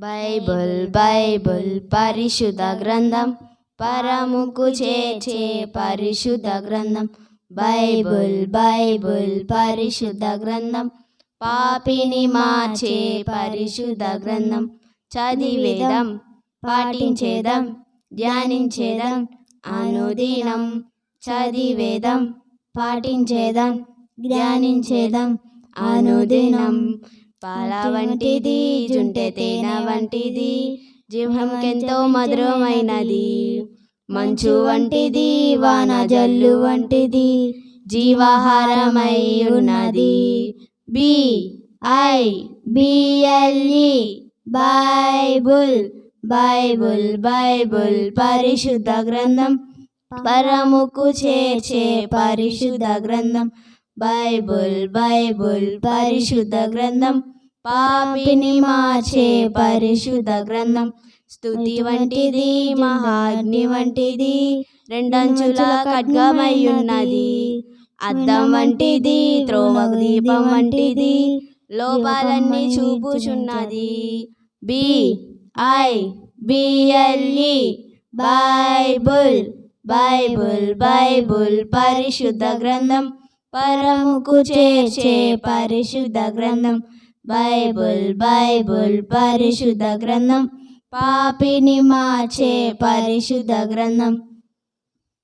Bible Bible పరిశుద్ధ గ్రంథం. పరముకు చేర్చే పరిశుద్ధ గ్రంథం. బైబుల్ బైబుల్ పరిశుద్ధ గ్రంథం. పాపిని మార్చే పరిశుద్ధ గ్రంథం. చదివేదం పాటించేదం ధ్యానించేదం అనుదినం. చదివేదం పాటించేదం ధ్యానించేదం అనుదినం. పాల వంటిది జుంటె తేనె వంటిది జీవంకెంతో మధురమైనది. మంచు వంటిది వాన జల్లు వంటిది జీవాహారమై ఉన్నది B I B L E Bible Bible Bible పరిశుద్ధ గ్రంథం. పరముకు చేర్చే పరిశుద్ధ గ్రంథం. బైబుల్ బైబుల్ పరిశుద్ధ గ్రంథం. పాపిని మార్చే పరిశుద్ధ గ్రంథం. స్థుతి వంటిది మహాగ్ని వంటిది రెండంచుల ఖడ్గమై ఉన్నది అద్దం వంటిది త్రోవ దీపం వంటిది లోపాలన్నీ చూపుచున్నది. B I B L E Bible Bible Bible పరిశుద్ధ గ్రంథం. పరముకు చేర్చే పరిశుద్ధ గ్రంథం బైబుల్ బైబుల్ పరిశుద్ధ గ్రంథం పాపిని మార్చే పరిశుద్ధ గ్రంథం